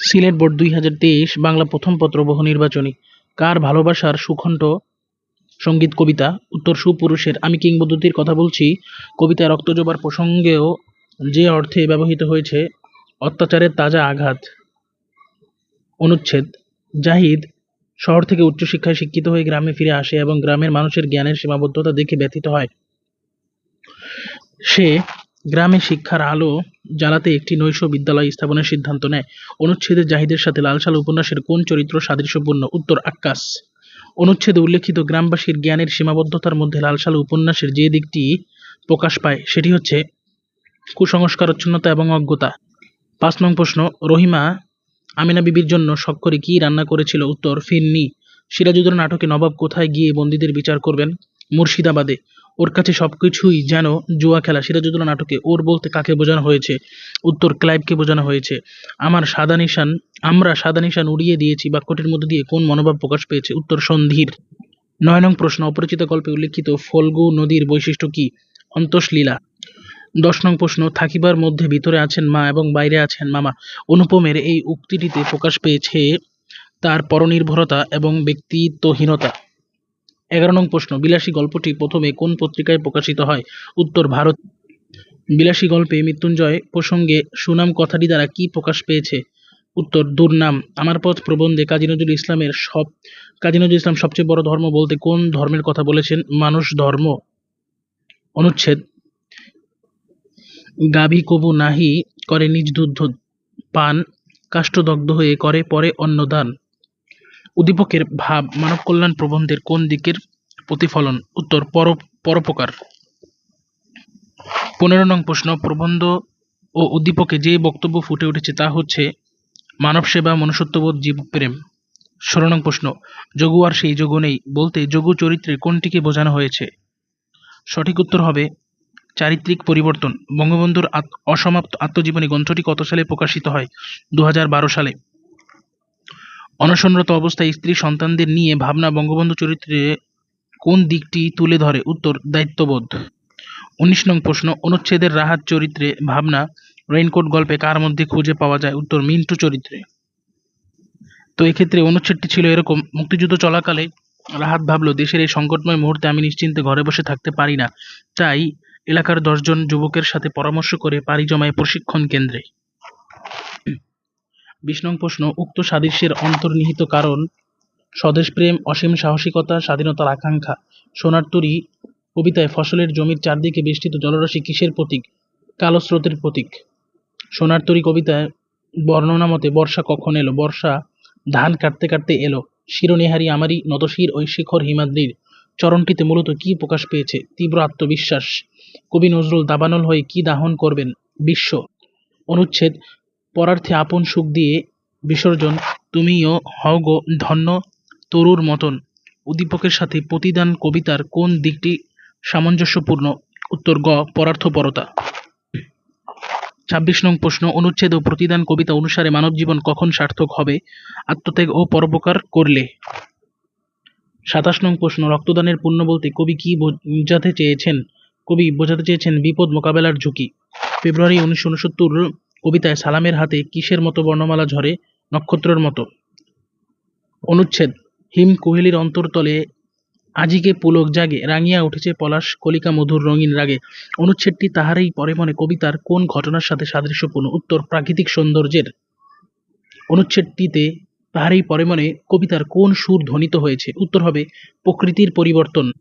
Sylhet board দুই হাজার তেইশ, বাংলা প্রথম পত্র বহু নির্বাচনী। কার ভালোবাসার সুকণ্ঠ সংগীত কবিতা? উত্তর সুপুরুষের আমি কিংবদন্তির কথা বলছি। কবিতা রক্তজোবার প্রসঙ্গেও যে অর্থে ব্যবহৃত হয়েছে, অত্যাচারের তাজা আঘাত, অনুচ্ছেদ। জাহিদ, শহর থেকে উচ্চশিক্ষায় শিক্ষিত হয়ে গ্রামে ফিরে আসে এবং গ্রামের মানুষের জ্ঞানের সীমাবদ্ধতা দেখে ব্যথিত হয়। সে গ্রামে শিক্ষার আলো জ্বালাতে একটি নৈশ বিদ্যালয় স্থাপনের সিদ্ধান্ত নেয়। অনুচ্ছেদে জাহিদের সাথে লালসাল উপন্যাসের কোন চরিত্র সাদৃশ্যপূর্ণ? উত্তর আক্কাস অনুচ্ছেদে উল্লেখিত গ্রামবাসীর জ্ঞানের সীমাবদ্ধতার মধ্যে লালসাল উপন্যাসের যে দিকটি প্রকাশ পায়, সেটি হচ্ছে কুসংস্কারচ্ছন্নতা এবং অজ্ঞতা। পাঁচ নং প্রশ্ন, রহিমা আমিনা বিবির জন্য শখ করে কী রান্না করেছিল? উত্তর, ফিরনি। সিরাজুদ্দৌলা নাটকে নবাব কোথায় গিয়ে বন্দীদের বিচার করবেন? মুর্শিদাবাদে। ওর কাছে সবকিছুই যেন জুয়া খেলা সিরাজুদ্দৌলা নাটকে ওর বলতে কাকে বোঝানো হয়েছে? উত্তর ক্লাইভকে বোঝানো হয়েছে। আমার সাদা নিশান, আমরা সাদা নিশান উড়িয়ে দিয়েছি বাক্যটির মধ্যে দিয়ে কোন মনোভাব প্রকাশ পেয়েছে? উত্তর সন্ধির। নয় নং প্রশ্ন, অপরিচিত গল্পে উল্লেখিত ফল্গু নদীর বৈশিষ্ট্য কি? অন্তঃলীলা। দশ নং প্রশ্ন, থাকিবার মধ্যে ভিতরে আছেন মা এবং বাইরে আছেন মামা। অনুপমের এই উক্তিটিতে প্রকাশ পেয়েছে তার পরনির্ভরতা এবং ব্যক্তিত্বহীনতা। এগারো নং প্রশ্ন, বিলাসী গল্পটি প্রথমে কোন পত্রিকায় প্রকাশিত হয়? উত্তর, ভারত। বিলাসী গল্পে মৃত্যুঞ্জয় প্রসঙ্গে সুনাম কথাটি দ্বারা কি প্রকাশ পেয়েছে? উত্তর, দুর্নাম। আমার পথ প্রবন্ধে কাজী নজরুল ইসলামের সব, কাজী নজরুল ইসলাম সবচেয়ে বড় ধর্ম বলতে কোন ধর্মের কথা বলেছেন? মানুষ ধর্ম। অনুচ্ছেদ, গাভী কবু নাহি করে নিজ দুধ পান, কাষ্ঠদগ্ধ হয়ে করে পরে অন্নদান। উদ্দীপকের ভাব মানব কল্যাণ প্রবন্ধের কোন দিকের প্রতিফলন? উত্তর, পর, পরোপকার। পনেরো নং প্রশ্ন, প্রবন্ধ ও উদ্দীপকে যে বক্তব্য ফুটে উঠেছে তা হচ্ছে মানব সেবা, মনুষ্যত্ববোধ জীবপ্রেম ষোলো নং প্রশ্ন, যোগু আর সেই যোগু নেই বলতে যোগু চরিত্রে কোনটিকে বোঝানো হয়েছে? সঠিক উত্তর হবে চারিত্রিক পরিবর্তন। বঙ্গবন্ধুর অসমাপ্ত আত্মজীবনী গ্রন্থটি কত সালে প্রকাশিত হয়? দু হাজার বারো সালে। অনশনরত অবস্থায় স্ত্রী সন্তানদের নিয়ে ভাবনা বঙ্গবন্ধু চরিত্রে কোন দিকটি তুলে ধরে? উত্তর, দায়িত্ববোধ। উনিশ নং প্রশ্ন, অনুচ্ছেদের রাহাত চরিত্রে ভাবনা রেইনকোট গল্পে কার মধ্যে খুঁজে পাওয়া যায়? উত্তর, মিন্টু চরিত্রে। তো এক্ষেত্রে অনুচ্ছেদটি ছিল এরকম, মুক্তিযুদ্ধ চলাকালে রাহাত ভাবলো, দেশের এই সংকটময় মুহূর্তে আমি নিশ্চিন্তে ঘরে বসে থাকতে পারি না। তাই এলাকার দশজন যুবকের সাথে পরামর্শ করে পাড়ি জমায় প্রশিক্ষণ কেন্দ্রে। বিশ নং প্রশ্ন, উক্ত সাদৃশ্যের অন্তর্নিহিত কারণ স্বদেশপ্রেম অসীম সাহসিকতা, স্বাধীনতার আকাঙ্ক্ষা। সোনার তরী কবিতায় ফসলের জমির চারদিকে বেষ্টিত জলরাশি কিসের প্রতীক? কালো স্রোতের প্রতীক। সোনার তরী কবিতায় বর্ণনা মতে, বর্ষা কখন এলো? বর্ষা ধান কাটতে কাটতে এলো। শিরোনিহারি আমারই নতশির ওই শিখর হিমাদ্রির চরণটিতে মূলত কি প্রকাশ পেয়েছে? তীব্র আত্মবিশ্বাস। কবি নজরুল দাবানল হয়ে কি দাহন করবেন? বিশ্ব অনুচ্ছেদ পরার্থে আপন সুখ দিয়ে বিসর্জন, তুমিও হও গো ধন্য তরুর মতন। উদ্দীপকের সাথে প্রতিদান কবিতার কোন দিকটি সামঞ্জস্যপূর্ণ? উত্তর গ, পরার্থপরতা। ছাব্বিশ নং প্রশ্ন, অনুচ্ছেদ ও প্রতিদান কবিতা অনুসারে মানব জীবন কখন সার্থক হবে? আত্মত্যাগ ও পরোপকার করলে। সাতাশ নং প্রশ্ন, রক্তদানের পুণ্য বলতে কবি কি বোঝাতে চেয়েছেন? কবি বোঝাতে চেয়েছেন বিপদ মোকাবেলার ঝুঁকি। ফেব্রুয়ারি উনিশশো উনসত্তর কবিতায় সালামের হাতে কিসের মতো বর্ণমালা ঝরে নক্ষত্রের মতো। অনুচ্ছেদ, হিম কোহেলির অন্তর্তলে আজিকে পুলক জাগে, রাঙিয়া উঠেছে পলাশ কলিকা মধুর রঙিন রাগে। অনুচ্ছেদটি তাহারই পরে মনে কবিতার কোন ঘটনার সাথে সাদৃশ্যপূর্ণ? উত্তর, প্রাকৃতিক সৌন্দর্যের। অনুচ্ছেদটিতে তাহারই পরে মনে কবিতার কোন সুর ধ্বনিত হয়েছে? উত্তর হবে, প্রকৃতির পরিবর্তন।